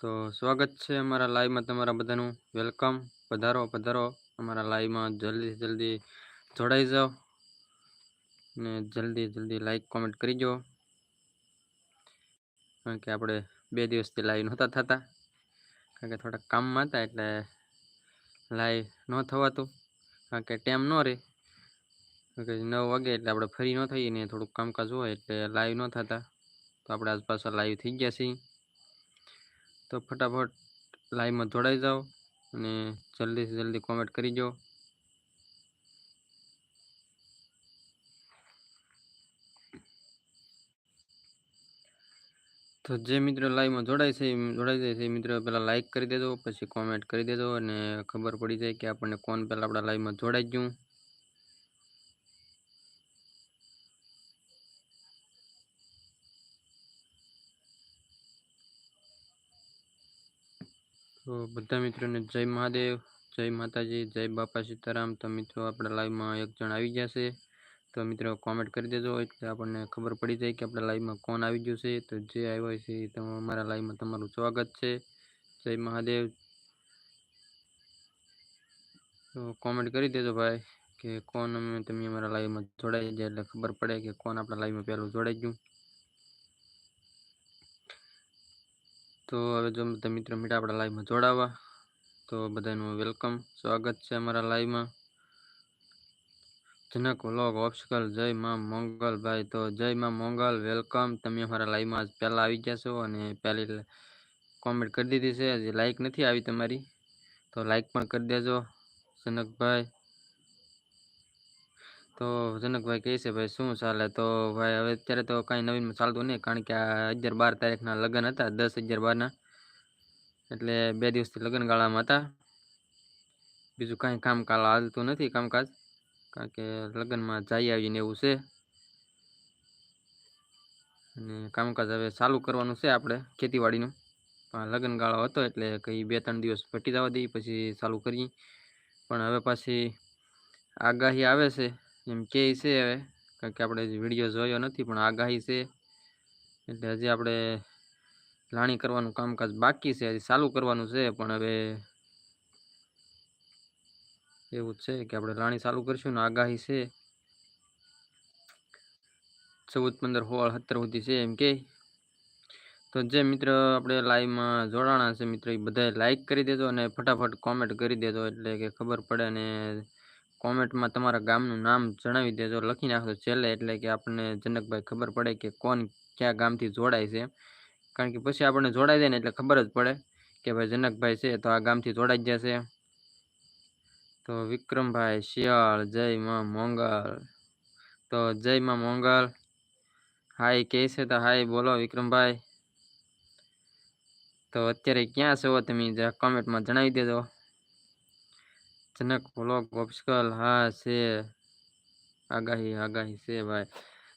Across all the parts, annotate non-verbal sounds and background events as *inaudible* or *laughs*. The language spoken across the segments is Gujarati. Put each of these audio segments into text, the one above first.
તો સ્વાગત છે અમારા લાઈવમાં તમારા બધાનું. વેલકમ. પધારો પધારો. અમારા લાઈવમાં જલ્દી જલ્દી જોડાઈ જાઓ ને જલ્દી જલ્દી લાઈક કોમેન્ટ કરી જો કારણ કે આપણે બે દિવસથી લાઈવ નહોતા થતા. કારણ કે થોડા કામમાં હતા એટલે લાઈવ ન થવાતું. કારણ કે ટાઈમ ન રહે કારણ કે નવ વાગે એટલે આપણે ફરી ન થઈએ ને થોડુંક કામકાજ હોય એટલે લાઈવ ન થતા. તો આપણે આજ પાછા લાઈવ થઈ ગયા છીએ. તો ફટાફટ લાઈવમાં જોડાઈ જાઓ અને જલ્દીથી જલ્દી કોમેન્ટ કરી જો તો જે મિત્રો લાઈવમાં જોડાય છે જોડાઈ જાય છે મિત્રો પહેલાં લાઈક કરી દેજો, પછી કોમેન્ટ કરી દેજો અને ખબર પડી જાય કે આપણને કોણ પહેલાં આપણા લાઈવમાં જોડાઈ ગયું. તો બધા મિત્રોને જય મહાદેવ, જય માતાજી, જય બાપા સીતારામ. તો મિત્રો, આપણા લાઈવમાં એક જણ આવી ગયા છે. તો મિત્રો કોમેન્ટ કરી દેજો. એટલે આપણને ખબર પડી જાય કે આપણા લાઈવમાં કોણ આવી ગયું છે. તો જે આવ્યો છે તો અમારા લાઈવમાં તમારું સ્વાગત છે. જય મહાદેવ. તો કોમેન્ટ કરી દેજો ભાઈ, કે કોણ અમે, તમે અમારા લાઈવમાં જોડાઈ જાય એટલે ખબર પડે કે કોણ આપણા લાઈવમાં પહેલું જોડાઈ ગયું. તો હવે જો બધા મિત્રો મીઠા આપણા લાઈવમાં જોડાવા, તો બધાનું વેલકમ સ્વાગત છે અમારા લાઈવમાં જનક વ્લોગ ઓપ્શકલ જય માં મોંગલભાઈ તો જય માં મોંગલ વેલકમ તમે અમારા લાઈવમાં આજ પહેલાં આવી ગયા છો અને પહેલી કોમેન્ટ કરી દીધી છે. હજી લાઈક નથી આવી તમારી, તો લાઈક પણ કરી દેજો. જનકભાઈ તો જનકભાઈ કહે છે, ભાઈ શું ચાલે? તો ભાઈ હવે અત્યારે તો કાંઈ નવીનમાં ચાલતું નહીં, કારણ કે આ અગિયાર બાર તારીખના લગ્ન હતા, દસ અગિયાર બારના. એટલે બે દિવસથી લગ્નગાળામાં હતા. બીજું કાંઈ કામકાજ હાલતું નથી, કામકાજ. કારણ કે લગ્નમાં જઈ આવીને એવું છે. અને કામકાજ હવે ચાલુ કરવાનું છે આપણે, ખેતીવાડીનું. પણ લગ્નગાળો હતો એટલે કંઈ બે ત્રણ દિવસ પટી જવા દઈએ, પછી ચાલુ કરીએ. પણ હવે પાછી આગાહી આવે છે. એમ કે છે હવે, કારણ કે આપણે વીડિયો જોયો નથી, પણ આગાહી છે. એટલે હજી આપણે લાણી કરવાનું કામકાજ બાકી છે, હજી ચાલુ કરવાનું છે, પણ હવે એવું છે કે આપણે લાણી ચાલુ કરીશું ને આગાહી છે. ચૌદ પંદર હોળ સત્તર સુધી છે એમ કે. તો જે મિત્ર આપણે લાઈવમાં જોડાણા છે મિત્ર, એ બધાએ લાઈક કરી દેજો અને ફટાફટ કોમેન્ટ કરી દેજો, એટલે કે ખબર પડે અને કોમેન્ટમાં તમારા ગામનું નામ જણાવી દેજો. લખી નાખજો છેલ્લે, એટલે કે આપણને જનકભાઈ ખબર પડે કે કોણ કયા ગામથી જોડાય છે. કારણ કે પછી આપણને જોડાઈ જાય ને એટલે ખબર જ પડે કે ભાઈ જનકભાઈ છે તો આ ગામથી જોડાઈ જ જશે. તો વિક્રમભાઈ શિયાળ, જય માં મોંગલ. તો જય માં મોંગલ. હાય, કે છે તો હાય, બોલો વિક્રમભાઈ. તો અત્યારે ક્યાં છો તમે? કોમેન્ટમાં જણાવી દેજો. જનક વ્લોગ ઓપ્શકલ હા છે આગાહી આગાહી છે ભાઈ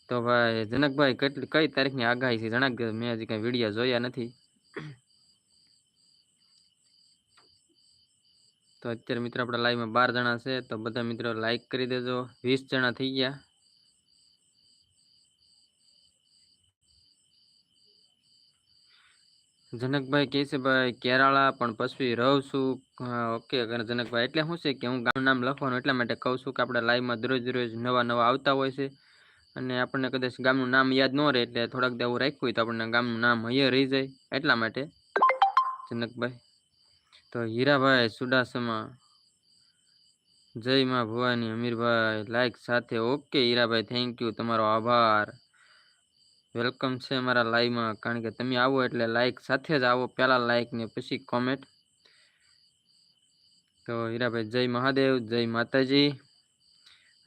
તો ભાઈ જનકભાઈ કેટલી કઈ તારીખની આગાહી છે જણાવ મેં હજી કઈ વીડિયો જોયા નથી તો અત્યારે મિત્રો આપણા લાઈવમાં બાર જણા છે તો બધા મિત્રો લાઈક કરી દેજો વીસ જણા થઈ ગયા જનકભાઈ કહે છે, ભાઈ, કેરાળા પણ પછી રહું છું. ઓકે જનકભાઈ, એટલે શું છે કે હું ગામનું નામ લખવાનું એટલા માટે કહું છું કે આપણે લાઈવમાં દરરોજ દરરોજ નવા નવા આવતા હોય છે અને આપણને કદાચ ગામનું નામ યાદ ન રહે એટલે થોડાક દેવું રાખ્યું હોય તો આપણને ગામનું નામ અહીંયા રહી જાય એટલા માટે. જનકભાઈ, તો હીરાભાઈ સુડાસમા, જય માં ભવાની અમીરભાઈ લાઈક સાથે. ઓકે, હીરાભાઈ થેન્ક યુ તમારો આભાર. વેલકમ છે અમારા લાઈવમાં. કારણ કે તમે આવો એટલે લાઈક સાથે જ આવો. પહેલાં લાઈક ને પછી કોમેન્ટ તો હીરાભાઈ, જય મહાદેવ, જય માતાજી.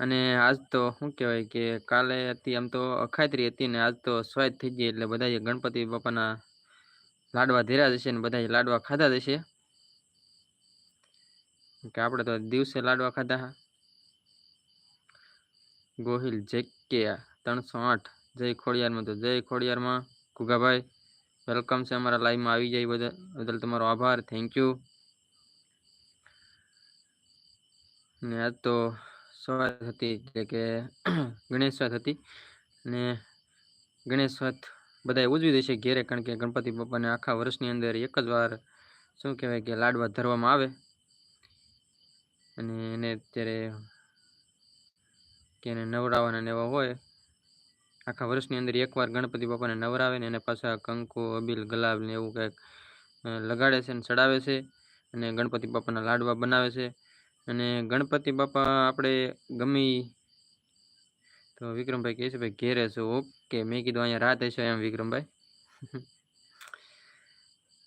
અને આજ તો શું કહેવાય કે કાલે હતી આમ તો અખાતરી હતી ને આજ તો સ્વાદ થઈ ગઈ એટલે બધા ગણપતિ બાપાના લાડવા ધીરા જશે ને બધા લાડવા ખાધા જશે કે આપણે તો દિવસે લાડવા ખાધા. ગોહિલ જેકે ત્રણસો આઠ. જય ખોડિયારમાં તો જય ખોડિયારમાં. ઘુગાભાઈ વેલકમ છે અમારા લાઈવમાં આવી જાય બધા. બદલ તમારો આભાર. થેન્ક યુ ને આજ તો સવાર હતી, એટલે કે *coughs* ગણેશ વાત હતી. ને ગણેશ વાત બધાએ ઉજવી દેશે ઘેરે, કારણ કે ગણપતિ બાપાને આખા વર્ષની અંદર એક જ વાર શું કહેવાય કે લાડવા ધરવામાં આવે. અને એને અત્યારે કે એને નવડાવવાના એવા હોય આખા વર્ષની અંદર એકવાર ગણપતિ બાપાને નવરાવે ને એને પાછા કંકુ, અબીલ, ગુલાબ ને એવું કંઈક લગાડે છે અને ચડાવે છે અને ગણપતિ બાપાના લાડવા બનાવે છે. અને ગણપતિ બાપા આપણે ગમી તો વિક્રમભાઈ કહે છે, ભાઈ, ઘેરે છે, ઓકે. મેં કીધું, અહીંયા રાત હશે એમ, વિક્રમભાઈ.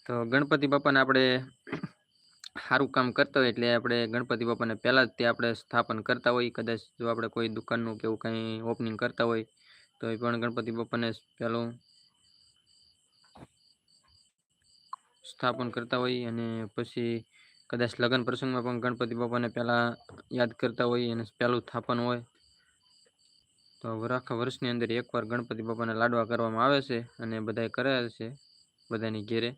તો ગણપતિ બાપાને આપણે સારું કામ કરતા હોય એટલે આપણે ગણપતિ બાપાને પહેલાં જ તે આપણે સ્થાપન કરતા હોય. કદાચ જો આપણે કોઈ દુકાનનું કે એવું કંઈ ઓપનિંગ કરતા હોય તો એ પણ ગણપતિ બાપાને પહેલું સ્થાપન કરતા હોય અને પછી કદાચ લગ્ન પ્રસંગમાં પણ ગણપતિ બાપાને પહેલાં યાદ કરતા હોય અને પહેલું સ્થાપન હોય. તો આખા વર્ષની અંદર એકવાર ગણપતિ બાપાને લાડવા કરવામાં આવે છે અને બધાએ કરે છે બધાની ઘેરે.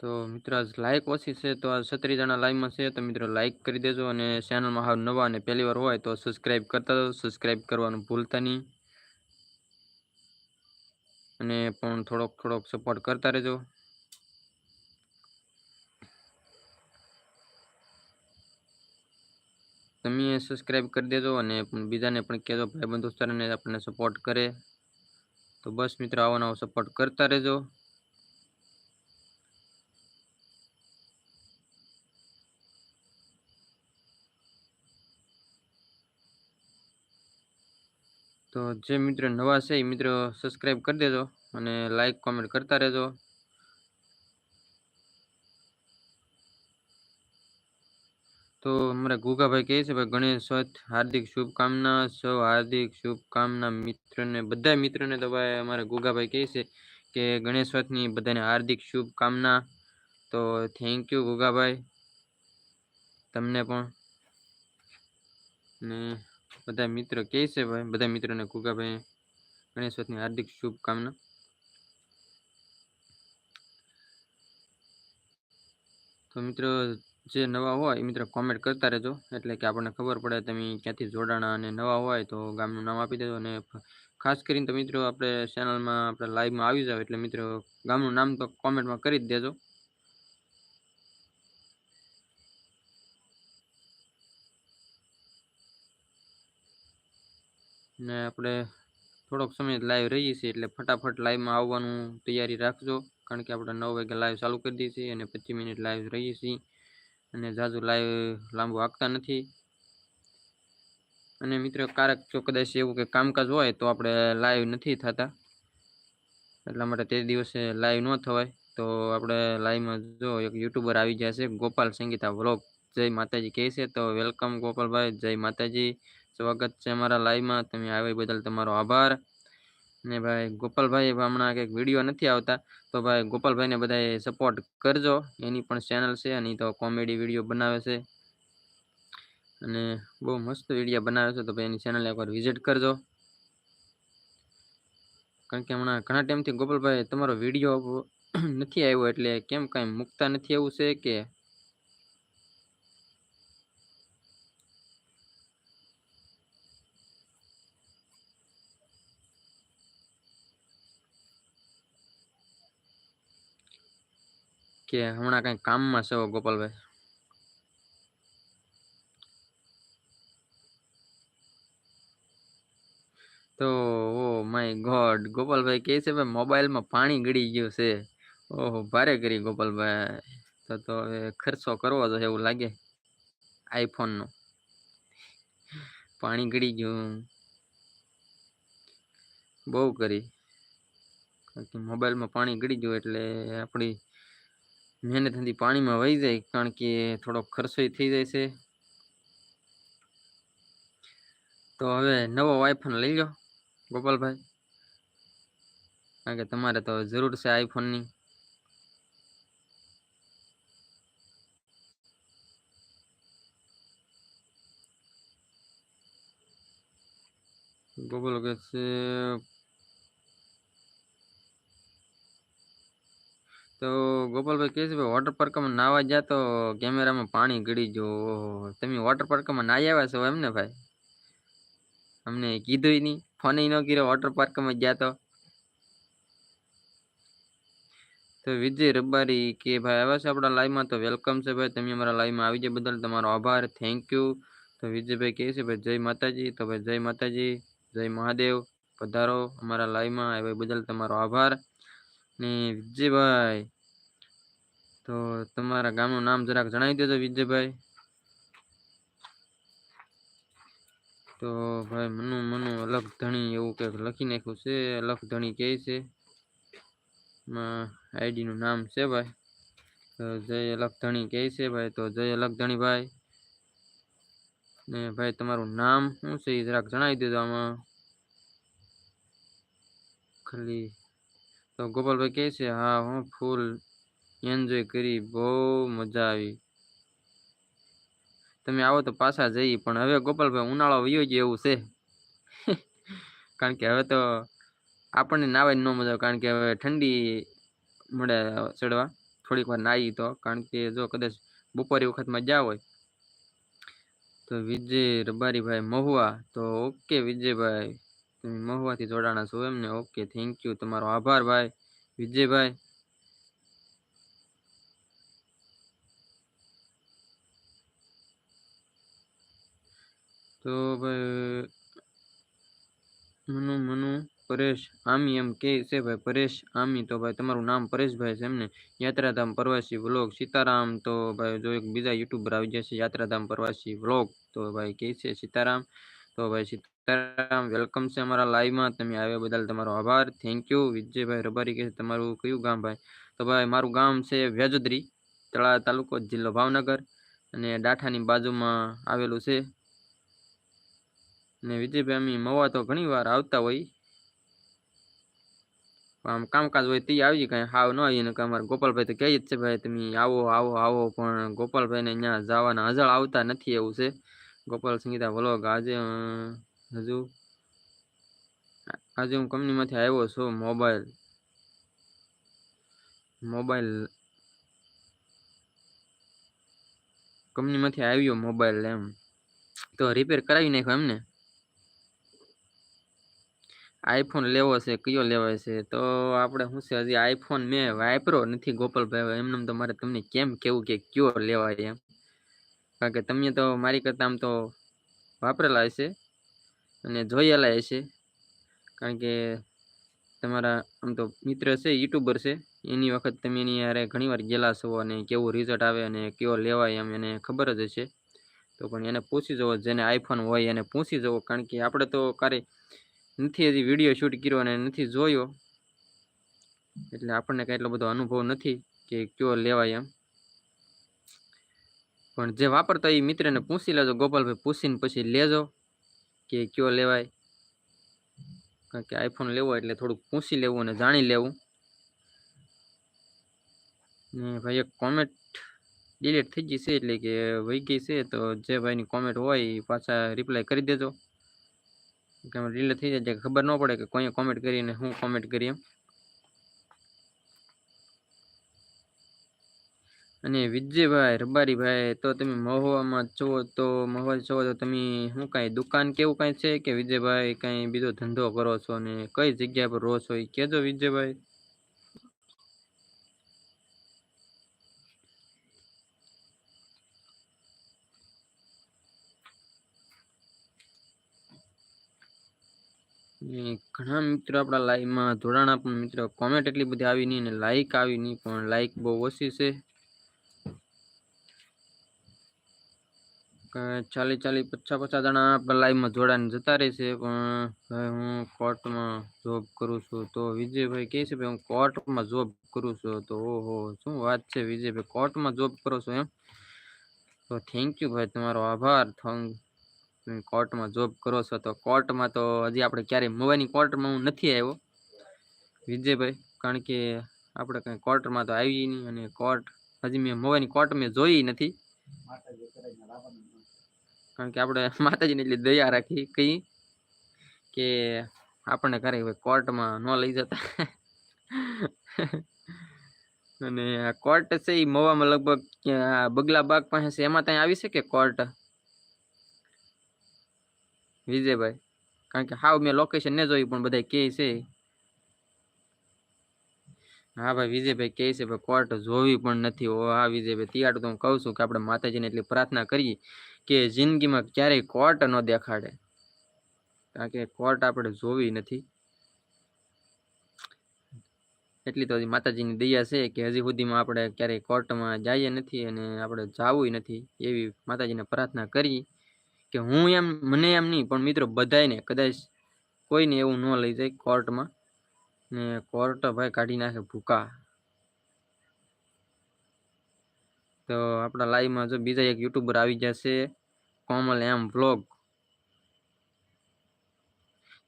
તો મિત્રો લાઇક ઓછી છે, તો આ છત્રીસ જણા લાઈવમાં છે, તો મિત્રો લાઇક કરી દેજો અને ચેનલમાં હાવ નવા અને પહેલી વાર હોય તો સબસ્ક્રાઈબ કરતા સબસ્ક્રાઈબ કરવાનું ભૂલતા નહીં. અને પણ થોડોક થોડોક સપોર્ટ કરતા રહેજો. તમે સબસ્ક્રાઈબ કરી દેજો અને બીજાને પણ કહેજો ભાઈ દોસ્તારોને આપણને સપોર્ટ કરે. તો બસ મિત્રો આવો નવો સપોર્ટ કરતા રહેજો. તો જે મિત્રો નવા છે, એ મિત્રો સબસ્ક્રાઈબ કરી દેજો અને લાઈક કોમેન્ટ કરતા રહેજો. તો અમારા ગુગાભાઈ કહે છે ભાઈ ગણેશ હાર્દિક શુભકામના, સૌ હાર્દિક શુભકામના મિત્રને બધા મિત્રોને તો ભાઈ અમારા ગુગાભાઈ કહે છે કે ગણેશ ચોથની બધાને હાર્દિક શુભકામના. તો થેન્ક યુ ગુગાભાઈ તમને પણ. ને બધા મિત્રો કહે છે ભાઈ બધા મિત્રોને કુકાભાઈ ગણેશ ચોથની હાર્દિક શુભકામના. તો મિત્રો, જે નવા હોય એ મિત્રો કોમેન્ટ કરતા રહેજો. એટલે કે આપણને ખબર પડે તમે ક્યાંથી જોડાણા અને નવા હોય તો ગામનું નામ આપી દેજો. અને ખાસ કરીને તો મિત્રો આપણે ચેનલમાં આપણે લાઈવમાં આવી જાવ એટલે મિત્રો ગામનું નામ તો કોમેન્ટમાં કરી જ દેજો. ને આપણે થોડોક સમય લાઈવ રહીએ છીએ એટલે ફટાફટ લાઈવમાં આવવાનું તૈયારી રાખજો. કારણ કે આપણે નવ વાગે લાઈવ ચાલુ કરી દઈએ છીએ અને પચીસ મિનિટ લાઈવ રહીએ છીએ અને જાજુ લાઈવ લાંબુ આપતા નથી. અને મિત્રો કારક જો કદાચ એવું કે કામકાજ હોય તો આપણે લાઈવ નથી થતા. એટલા માટે તે દિવસે લાઈવ ન થવાય. તો આપણે લાઈવમાં જો એક યુટ્યુબર આવી જશે, ગોપાલ સંગીતા વ્લોગ જય માતાજી કહે છે તો વેલકમ ગોપાલભાઈ, જય માતાજી. સ્વાગત છે અમારા લાઈવમાં. તમે આવી બદલ તમારો આભાર. ને ભાઈ, ગોપાલભાઈ હમણાં કંઈક વીડિયો નથી આવતા, તો ભાઈ ગોપાલભાઈને બધાએ સપોર્ટ કરજો. એની પણ ચેનલ છે અને તો કોમેડી વીડિયો બનાવે છે. અને બહુ મસ્ત વીડિયો બનાવે છે, તો ભાઈ એની ચેનલ એકવાર વિઝિટ કરજો. કારણ કે હમણાં ઘણા ટાઈમથી ગોપાલભાઈ, તમારો વીડિયો *coughs* નથી આવ્યો, એટલે કેમ કાંઈ મૂકતા નથી એવું છે કે કે હમણાં કંઈ કામમાં છે ગોપાલભાઈ? તો ઓ માય ગોડ, ગોપાલભાઈ કહે છે ભાઈ મોબાઈલમાં પાણી ગળી ગયું છે. ઓહો, ભારે કરી ગોપાલભાઈ. તો તો હવે ખર્ચો કરવો તો એવું લાગે. આઈફોનનો. પાણી ગળી ગયું. બહુ કરી. મોબાઈલમાં પાણી ગળી ગયું એટલે આપણી મહેનત હતી પાણીમાં વહી જાય, કારણ કે થોડોક ખર્ચો થઈ જાય છે. તો હવે નવો આઈફોન લઈ લો ગોપાલભાઈ. કારણ કે તમારે તો જરૂર છે આઈફોનની ગોપાલ કે છે તો ગોપાલભાઈ કહે છે વોટર પાર્કમાં નાવા ગયા તો કેમેરામાં પાણી ગળી ગયું. તમે વોટર પાર્કમાં નાહી આવ્યા છો એમ ને ભાઈ? અમને કીધું નહીં. ફોન ન કર્યો વોટર પાર્કમાં ગયા તો. તો વિજય રબારી કે ભાઈ, આવ્યા છે આપણા લાઈવમાં તો વેલકમ છે ભાઈ. તમે અમારા લાઈવમાં આવી જાય બદલ તમારો આભાર. થેન્ક યુ તો વિજયભાઈ કહે છે ભાઈ, જય માતાજી. તો ભાઈ, જય માતાજી. જય મહાદેવ. પધારો અમારા લાઈવમાં આવ્યા બદલ તમારો આભાર. ને વિજયભાઈ. તો તમારા ગામનું નામ જરાક જણાવી દેજો વિજયભાઈ. તો ભાઈ મનુ મનુ અલગ ધણી એવું કંઈક લખી નાખ્યું છે. અલગ ધણી કહે છે. આઈડીનું નામ છે ભાઈ. તો જય અલગ ધણી કહે છે ભાઈ. તો જય અલગ ધણી ભાઈ. ને ભાઈ તમારું નામ શું છે એ જરાક જણાવી દેજો આમાં. ખાલી તો ગોપાલભાઈ કહે છે, હા, હું ફૂલ એન્જોય કરી, બહુ મજા આવી. તમે આવો તો પાછા જઈએ, પણ હવે ગોપાલભાઈ ઉનાળો વયો ગયો એવું છે. *laughs* કારણ કે હવે તો આપણને નાવાય ન મજા કારણ કે હવે ઠંડી મળે ચડવા. થોડીક વાર નાહી તો, કારણ કે જો કદાચ બપોરી વખતમાં જ્યાં હોય, તો વિજય રબારીભાઈ મહુવા, તો ઓકે વિજયભાઈ. મહુવાથી જોડાણા છો એમને. ઓકે થેન્ક યુ તમારો આભાર ભાઈ. વિજયભાઈ. તો ભાઈ, મનુ મનુ, પરેશ, આમી એમ કે છે ભાઈ, પરેશ, આમી. તો ભાઈ, તમારું નામ પરેશભાઈ છે એમને યાત્રાધામ પ્રવાસી વ્લોગ. સીતારામ, તો ભાઈ, જો એક બીજા યુટ્યુબર આવી જશે યાત્રાધામ પ્રવાસી વ્લોગ. તો ભાઈ, કે છે સીતારામ? તો ભાઈ સીતારામ વેલકમ છે અમારા લાઈવમાં તમે આવ્યા બદલ તમારો આભાર. થેન્ક યુ વિજયભાઈ રબારી કે તમારું કયું ગામ ભાઈ? તો ભાઈ, મારું ગામ છે વેજોદરી તળા તાલુકો, જિલ્લો ભાવનગર અને ડાઠાની બાજુમાં આવેલું છે. ને વિજયભાઈ, અમે મવા તો ઘણી વાર આવતા હોય. આમ કામકાજ હોય તે આવી કાંઈ હાવ ન આવીને કે અમારે ગોપાલભાઈ તો કહે જ છે, ભાઈ, તમે આવો આવો આવો. પણ ગોપાલભાઈને અહીંયા જવાના, હજળ આવતા નથી એવું છે. ગોપાલ સંગીતા વ્લોગ આજે હજુ આજે હું કંપનીમાંથી આવ્યો છું, મોબાઈલ. મોબાઈલ કંપનીમાંથી આવ્યો મોબાઈલ એમ. તો રિપેર કરાવી નાખ્યો એમને? આઈફોન લેવો છે, કયો લેવાય છે? તો આપણે શું છે, હજી આઈફોન મેં વાપરો નથી ગોપાલભાઈ. એમને તો મારે તમને કેમ કેવું કે કયો લેવાય એમ? કારણ કે તમે તો મારી કરતાં આમ તો વાપરેલા હશે. અને જોયેલા હશે. કારણ કે તમારા આમ તો મિત્ર છે, યુટ્યુબર છે, એની વખત તમે એની યારે ઘણીવાર ગયેલા છો અને કેવું રિઝલ્ટ આવે અને કેવો લેવાય એમ એને ખબર જ હશે. તો પણ એને પૂછી જવો, જેને આઈફોન હોય એને પૂછી જવો. કારણ કે આપણે તો ક્યારે નથી હજી વીડિયો શૂટ કર્યો અને નથી જોયો. એટલે આપણને કાંઈ એટલો બધો અનુભવ નથી કે કયો લેવાય એમ. પણ જે વાપરતા એ મિત્રને પૂછી લેજો, ગોપાલભાઈ પૂછીને પછી લેજો. કે કયો લેવાય? કારણ કે આઈફોન લેવો એટલે થોડુંક પૂછી લેવું અને જાણી લેવું. ને ભાઈ એક કોમેન્ટ ડિલીટ થઈ ગઈ છે એટલે કે વહી ગઈ છે, તો જે ભાઈની કોમેન્ટ હોય એ પાછા રિપ્લાય કરી દેજો. કેમ ડિલીટ થઈ જાય ખબર ન પડે કે કોઈ કોમેન્ટ કરીને હું કોમેન્ટ કરી એમ. અને વિજયભાઈ રબારીભાઈ, તો તમે મહુવામાં છો, તો મહુવા છો, તો તમે શું કાંઈ દુકાન કેવું કાંઈ છે કે વિજયભાઈ કાંઈ બીજો ધંધો કરો છો અને કઈ જગ્યા પર રહો છો એ કહેજો વિજયભાઈ. ઘણા મિત્રો આપણા લાઈવમાં જોડાણા પણ મિત્રો કોમેન્ટ એટલી બધી આવી નહીં અને લાઈક આવી નહીં પણ લાઈક બહુ ઓછી છે. ચાલી ચાલી પચાસ પચાસ જણા આપણે લાઈવમાં જોડાઈને જતા રહેશે પણ ભાઈ, હું કોર્ટમાં જોબ કરું છું તો વિજયભાઈ કહે છે, ભાઈ, હું કોર્ટમાં જોબ કરું છું. તો ઓહો, શું વાત છે વિજયભાઈ કોર્ટમાં જોબ કરો છો એમ? તો થેન્ક યુ ભાઈ, તમારો આભાર. કોર્ટમાં જોબ કરો છો તો કોર્ટમાં તો હજી આપણે ક્યારેય મોબાઈલની કોર્ટમાં હું નથી આવ્યો. વિજયભાઈ, કારણ કે આપણે કંઈ કોર્ટમાં તો આવી નહીં અને કોર્ટ હજી મેં મોબાઈલની કોર્ટ મેં જોઈ નથી. કારણ કે આપણે *laughs* માતાજીને એટલી દયા રાખી કઈ કે આપણને ઘરે કોર્ટમાં ન લઈ જતા. *laughs* અને કોર્ટ છે એ મવામાં લગભગ બગલા બાગ પાસે છે, એમાં ત્યાં આવી શકે કોર્ટ? વિજયભાઈ, કારણ કે હાવ મેં લોકેશન ને જોયું, પણ બધા કે છે. હા ભાઈ, વિજયભાઈ કહે છે ભાઈ કોર્ટ જોવી પણ નથી. ઓ હા, વિજયભાઈ તિયાડ તો હું કહું છું કે આપણે માતાજીને એટલી પ્રાર્થના કરીએ કે જિંદગીમાં ક્યારેય કોર્ટ ન દેખાડે. કારણ કે કોર્ટ આપણે જોવી નથી. એટલી તો હજી માતાજીની દયા છે કે હજી સુધીમાં આપણે ક્યારેય કોર્ટમાં જઈએ નથી અને આપણે જવું નથી. એવી માતાજીને પ્રાર્થના કરી કે હું એમ, મને એમ નહીં, પણ મિત્રો બધાને કદાચ કોઈને એવું ન લઈ જાય કોર્ટમાં ને કોર્ટ ભાઈ કાઢી નાખે ભૂકા. તો આપણા લાઈવમાં જો બીજા એક યુટ્યુબર આવી જશે, કોમલ એમ વ્લોગ.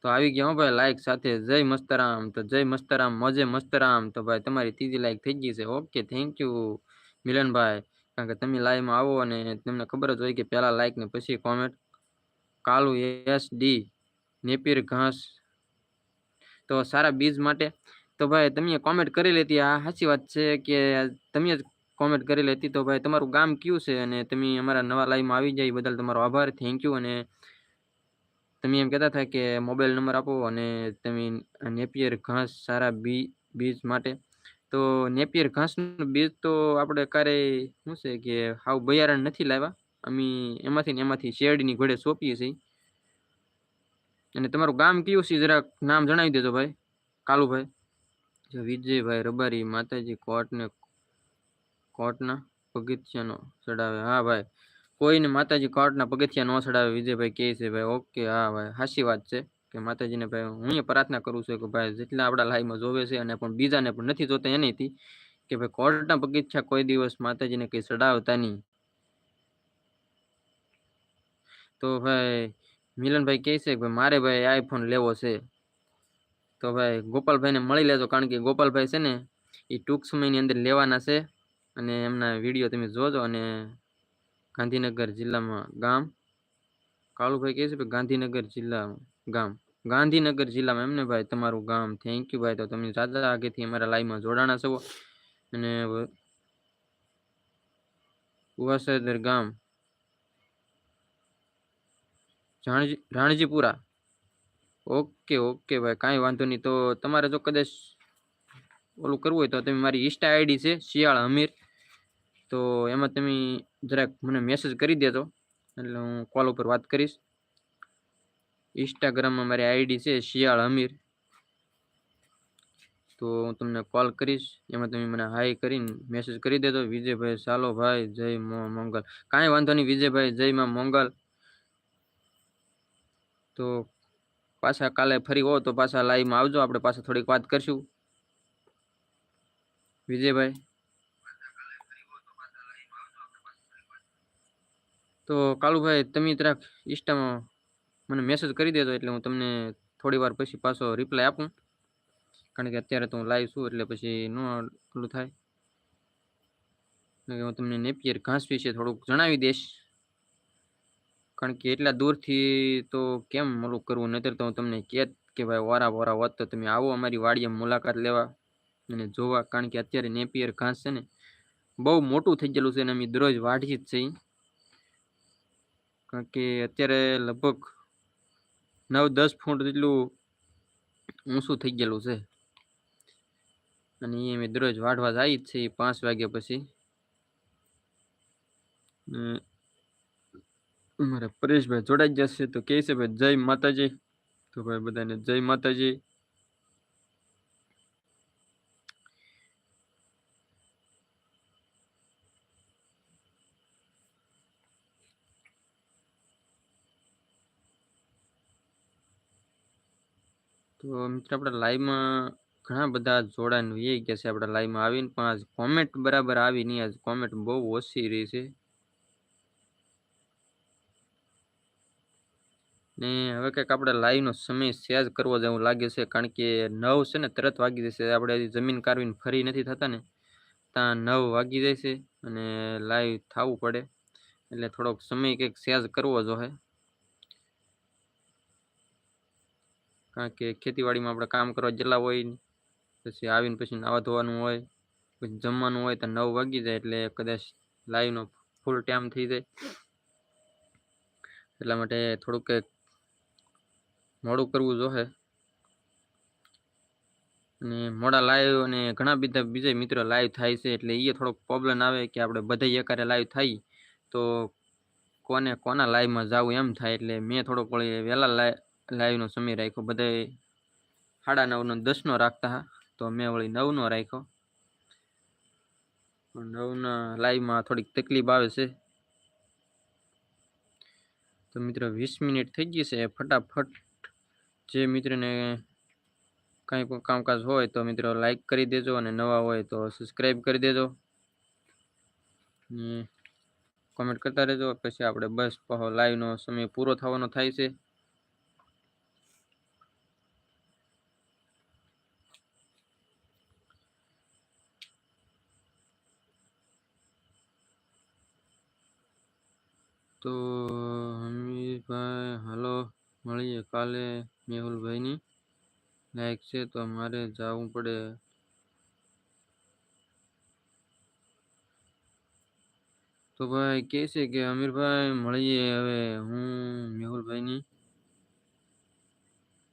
તો આવી ગયા ભાઈ લાઈક સાથે. જય મસ્તરામ. તો જય મસ્તરામ, મજે મસ્તરામ. તો ભાઈ, તમારી ત્રીજી લાઈક થઈ ગઈ છે. ઓકે થેન્ક યુ મિલનભાઈ. કારણ કે તમે લાઈવમાં આવો અને તમને ખબર જ હોય કે પહેલાં લાઈક ને પછી comment Kalu S D napier ઘાસ. તો સારા બીજ માટે. તો ભાઈ, તમે કોમેન્ટ કરી લેતી. આ સાચી વાત છે કે તમે જ કોમેન્ટ કરી લેતી તો ભાઈ, તમારું ગામ કયું છે અને તમે અમારા નવા લાઈવમાં આવી જાય બદલ તમારો આભાર થેન્ક યુ અને તમે એમ કહેતા હતા કે મોબાઈલ નંબર આપો અને તમે નેપિયર ઘાસ સારા બી, બીજ માટે. તો નેપિયર ઘાસનું બીજ તો આપણે ક્યારે શું છે કે હાવ બિયારણ નથી લાવ્યા. અમે એમાંથી ને એમાંથી શેરડીની ઘોડે સોંપીએ છીએ. અને તમારું ગામ કયું છે જરાક નામ જણાવી દેજો ભાઈ, કાલુભાઈ. જો વિજયભાઈ રબારી, માતાજી કોર્ટને કોર્ટના પગથિયાનો ચડાવે. હા ભાઈ. કોઈને માતાજી કોર્ટના પગથિયા ન ચડાવે. વિજયભાઈ કહે છે, ભાઈ, ઓકે, હા ભાઈ સાચી વાત છે કે માતાજીને ભાઈ હું એ પ્રાર્થના કરું છું કે ભાઈ જેટલા આપણા લાઈવમાં જોવે છે અને પણ બીજાને પણ નથી જોતા એનીથી કે ભાઈ કોર્ટના પગથિયા કોઈ દિવસ માતાજીને કંઈ ચડાવતા નહીં. તો ભાઈ મિલનભાઈ કહે છે કે ભાઈ, મારે ભાઈ આઈફોન લેવો છે. તો ભાઈ ગોપાલભાઈને મળી લેજો કારણ કે ગોપાલભાઈ છે ને એ ટૂંક સમયની અંદર લેવાના છે. અને એમના વીડિયો તમે જોજો અને ગાંધીનગર જિલ્લામાં ગામ. કાળુભાઈ કહે છે કે ગાંધીનગર જિલ્લા ગામ. ગાંધીનગર જિલ્લામાં એમને ભાઈ તમારું ગામ થેન્ક યુ ભાઈ. તો તમે રાજા આગેથી અમારા લાઈવમાં જોડાણા છો. અને વાસદર ગામ. રાણજી, રાણજીપુરા. ઓકે ઓકે ભાઈ, કાંઈ વાંધો નહીં. તો તમારે જો કદાચ ઓલું કરવું હોય તો તમે મારી ઇન્સ્ટા આઈડી છે, શિયાળ અમીર. તો એમાં તમે જરાક મને મેસેજ કરી દેજો. એટલે હું કોલ ઉપર વાત કરીશ. ઇન્સ્ટાગ્રામમાં મારી આઈડી છે શિયાળ અમીર. તો હું તમને કોલ કરીશ. એમાં તમે મને હાઈ કરીને મેસેજ કરી દેજો. વિજયભાઈ ચાલો ભાઈ જય મંગલ. કાંઈ વાંધો નહીં, વિજયભાઈ, જય માં મંગલ. તો પાછા કાલે ફરી હો તો પાછા લાઈવમાં આવજો. આપણે પાછા થોડીક વાત કરશું. વિજયભાઈ. તો કાલુભાઈ, તમે જરાક ઇન્સ્ટામાં મને મેસેજ કરી દેજો એટલે હું તમને થોડી વાર પછી પાછો રિપ્લાય આપું. કારણ કે અત્યારે તો હું લાઈવ છું એટલે પછી ન ઓલું થાય. હું તમને નેપિયર ઘાસ વિશે થોડુંક જણાવી દઈશ. કારણ કે એટલા દૂરથી તો કેમ ઓલું કરવું? નહીતર તો હું તમને કહેત કે ભાઈ વારા વારા હોત તો તમે આવો અમારી વાડીએ મુલાકાત લેવા અને જોવા. કારણ કે અત્યારે નેપિયર ઘાસ છે ને બહુ મોટું થઈ ગયેલું છે અને અમે દરરોજ વાઢી જ છે કારણ કે અત્યારે લગભગ નવ દસ ફૂટ જેટલું ઊંચું થઈ ગયેલું છે. અને એ અમે દરરોજ વાઢવા જાય જ છે પાંચ વાગ્યા પછી. મારા પરેશભાઈ જોડાઈ જશે તો કહે છે, ભાઈ જય માતાજી. તો ભાઈ બધાને જય માતાજી. તો મિત્ર આપણા લાઈવમાં ઘણા બધા જોડાણ એ ગયા છે આપણા લાઈવમાં આવીને, પણ આજ કોમેન્ટ બરાબર આવી નહીં. આજ કોમેન્ટ બહુ ઓછી રહી છે. ને હવે કંઈક આપણે લાઈવનો સમય સેજ કરવો જેવું લાગે છે, કારણ કે નવ છે ને, તરત વાગી જશે. આપણે જમીન કાઢવીને ફરી નથી થતા ને, ત્યાં નવ વાગી જાય છે અને લાઈવ થવું પડે. એટલે થોડોક સમય કંઈક સેજ કરવો જોઈએ કારણ કે ખેતીવાડીમાં આપણે કામ કરવા જેટલા હોય પછી આવીને પછી નાવા ધોવાનું હોય, પછી જમવાનું હોય તો નવ વાગી જાય એટલે કદાચ લાઈવનો ફૂલ ટાઈમ થઈ જાય. એટલા માટે થોડુંક મોડું કરવું જોઈએ અને મોડા લાઈવ અને ઘણા બધા બીજા મિત્રો લાઈવ થાય છે એટલે એ થોડોક પ્રોબ્લેમ આવે કે આપણે બધા એકારે લાઈવ થાય, તો કોને કોના લાઈવમાં જવું એમ થાય એટલે મેં થોડોક વળી વહેલા લાઈવનો સમય રાખ્યો. બધાએ સાડા નવનો દસનો રાખતા હા તો મેં વળી નવનો રાખ્યો. નવના લાઈવમાં થોડીક તકલીફ આવે છે. તો મિત્રો વીસ મિનિટ થઈ ગઈ છે. ફટાફટ જે મિત્રને કંઈ પણ કામકાજ હોય તો મિત્રો લાઈક કરી દેજો અને નવા હોય તો સબસ્ક્રાઈબ કરી દેજો. કોમેન્ટ કરતા રહેજો. પછી આપણે બસ લાઈવનો સમય પૂરો થવાનો થાય છે. તો હમીરભાઈ હાલો મળીએ કાલે મેહુલભાઈની લાયક છે તો મારે જવું પડે તો ભાઈ કે છે કે અમીરભાઈ મળીએ હવે હું મેહુલભાઈની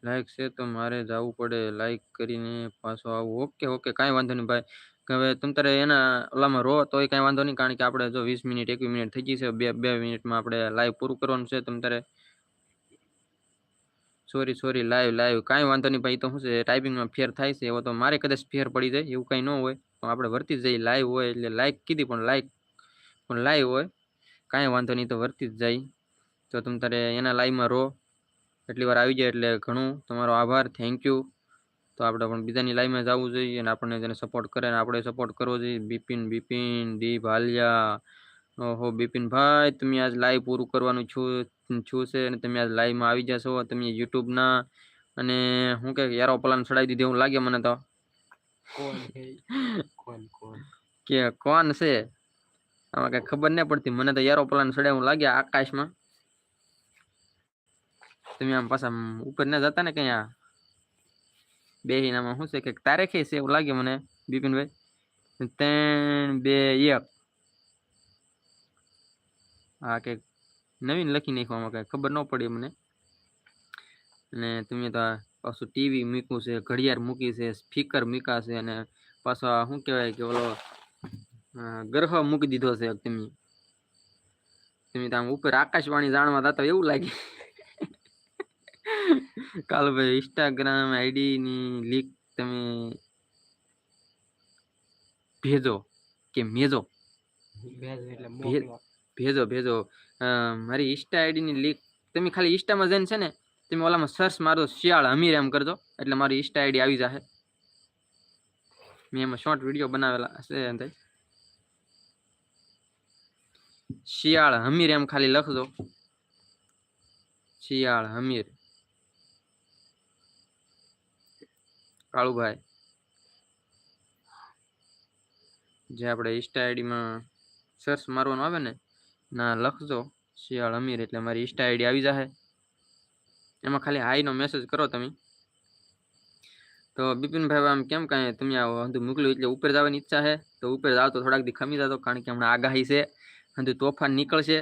લાઈક છે તો મારે જવું પડે લાઈક કરીને પાછો આવું ઓકે ઓકે કાંઈ વાંધો નહીં ભાઈ હવે તમ તારે એના ઓલામાં રો તોય કાંઈ વાંધો નહીં, કારણ કે આપણે જો વીસ મિનિટ, એકવીસ મિનિટ થઈ ગઈ છે, બે બે મિનિટમાં આપણે લાઈવ પૂરું કરવાનું છે, તમ તારે સોરી સોરી લાઈવ લાઈવ કાંઈ વાંધો નહીં, ભાઈ તો શું છે ટાઈપિંગમાં ફેર થાય છે, એવો તો મારે કદાચ ફેર પડી જાય, એવું કંઈ ન હોય, તો આપણે વર્તી જ જઈએ લાઈવ હોય, એટલે લાઈક કીધી, પણ લાઈક પણ લાઈવ હોય, કાંઈ વાંધો નહીં, તો વર્તી જ જાય. તો તમે તારે એના લાઈવમાં રહો, એટલી વાર આવી જાય, એટલે ઘણું તમારો આભાર થેન્ક યુ તો આપણે પણ બીજાની લાઈનમાં જવું જોઈએ અને આપણને જેને સપોર્ટ કરે ને આપણે સપોર્ટ કરવો જોઈએ. બિપિન બિપિન દી ભાલિયા ઓહો બિપિનભાઈ તમે આજ લાઈવ પૂરું કરવાનું છું છું છે અને તમે આજ લાઈવમાં આવી જશો તમે યુટ્યુબના અને હું કે યારો પ્લાન ચડાવી દીધી એવું લાગે મને તો. કે કોણ છે? આમાં કઈ ખબર નહીં પડતી. મને તો યારો પ્લાન ચડાવ્યું લાગે આકાશમાં. તમે આમ પાછા ઉપર ના જતા ને કઈ આ બેહીનામાં શું છે કે તારીખે છે એવું લાગે મને, બિપિનભાઈ. ત્રણ, બે, એક. હા કે નવીન લખી નાખવામાં કંઈ ખબર ન પડી મને. અને તમે તો પાછું ટીવી મૂક્યું છે, ઘડિયાળ મૂકી છે સ્પીકર મૂક્યા છે અને પાછો શું કહેવાય કે ઓલો ગ્રહ મૂકી દીધો છે તમે. તમે તો આમ ઉપર આકાશવાણી જાણવા થતા એવું લાગે. કાલ ભાઈ ઇન્સ્ટાગ્રામ આઈડી ની લીક તમે ભેજો કે મેજો. ભેજો ભેજો મારી ઇન્સ્ટા આઈડી ની લીક તમે ખાલી ઇન્સ્ટામાં જઈને છે ને તમે ઓલામાં સર્ચ મારો શિયાળ અમીર એમ કરજો એટલે મારી ઇન્સ્ટા આઈડી આવી જશે મેં એમાં શોર્ટ વીડિયો બનાવેલા હશે થાય. શિયાળ હમીર એમ ખાલી લખજો. શિયાળ હમીર કાળુભાઈ. જે આપણે ઇન્સ્ટા આઈડીમાં સર્ચ મારવાનું આવે ને, ના લખજો. શિયાળ અમીર એટલે મારી ઇન્સ્ટા આઈડી આવી જશે એમાં ખાલી હાઈનો મેસેજ કરો તમે. તો બિપિનભાઈ આમ કેમ કાંઈ તમે હંધું મોકલ્યું એટલે ઉપર જવાની ઈચ્છા છે તો ઉપર જાવ તો થોડાક દી ખમી જતો કારણ કે હમણાં આગાહી છે. હંધું તોફાન નીકળશે.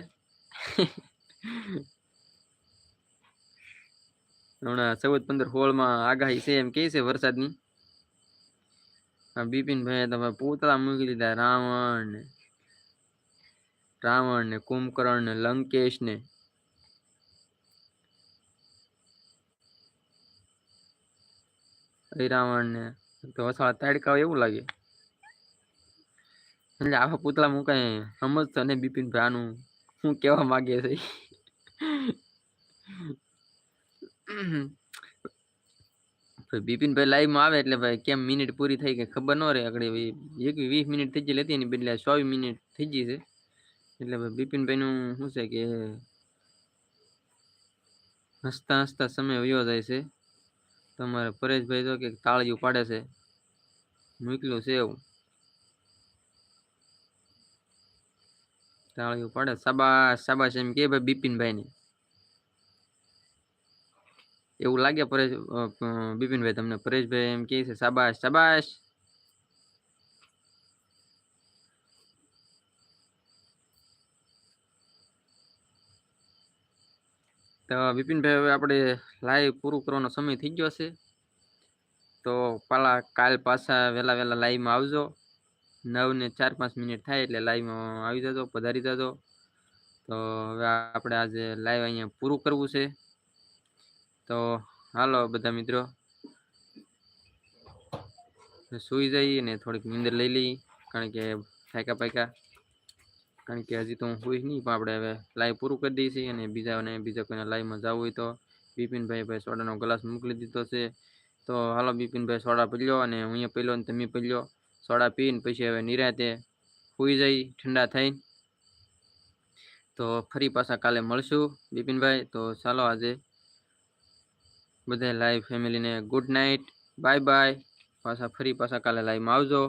હમણાં ચૌદ પંદર હોળમાં આગાહી છે એમ કે છે વરસાદની. બિપિનભાઈ તમે પૂતળા મૂકી દીધા રાવણ ને રાવણ ને કુંભકર્ણ ને લંકેશ ને રાવણ ને તો વસાળા તાડકા એવું લાગે. એટલે આવા પૂતળા મૂકાય સમજતો ને બિપિનભાઈ આનું શું કેવા માંગે છે. બિપિનભાઈ લાઈવમાં આવે એટલે ભાઈ કેમ મિનિટ પૂરી થઈ કે ખબર ન રહે આગળ એક વીસ મિનિટ થઈ ગઈ હતી એની બદલે ચોવીસ મિનિટ થઈ ગઈ છે. એટલે ભાઈ બિપિનભાઈનું શું છે કે હસતા હસતા સમય વયો જાય છે. તમારે પરેશભાઈ તો કે તાળીયું પાડે છે. મોકલ્યું છે એવું. તાળીયું પાડે સાબાશ સાબાશ એમ કે ભાઈ બિપિનભાઈ ને એવું લાગે પરેશ બિપિનભાઈ તમને? પરેશભાઈ એમ કે છે સાબાશ સાબાશ તો બિપિનભાઈ હવે આપણે લાઈવ પૂરું કરવાનો સમય થઈ ગયો છે. તો પાલા કાલ પાછા વહેલા વહેલા લાઈવમાં આવજો. નવ ને ચાર પાંચ મિનિટ થાય એટલે લાઈવમાં આવી જજો, પધારી જજો. તો હવે આપણે આજે લાઈવ અહીંયા પૂરું કરવું છે. તો હાલો બધા મિત્રો. સૂઈ જઈએ ને થોડીક નીંદર લઈ લઈએ, કારણ કે થાક્યા પાક્યા. કારણ કે હજી તો હું હોઈશ નહીં, પણ આપણે હવે લાઈવ પૂરું કરી દઈએ છીએ અને બીજાને, બીજા કોઈને લાઈવમાં જવું હોય તો બિપિનભાઈ ભાઈ સોડાનો ગ્લાસ મોકલી દીધો છે. તો હાલો બિપિનભાઈ સોડા પીલ્યો અને હું અહીંયા પીલો ને તમે પીલ્યો. સોડા પીને પછી હવે નિરાતે સુઈ જઈ, ઠંડા થઈને. તો ફરી પાછા કાલે મળશું બિપિનભાઈ. તો ચાલો આજે બધા લાઈવ ફેમિલીને ગુડ નાઇટ બાય બાય પાછા ફરી પાછા કાલે લાઈવમાં આવજો.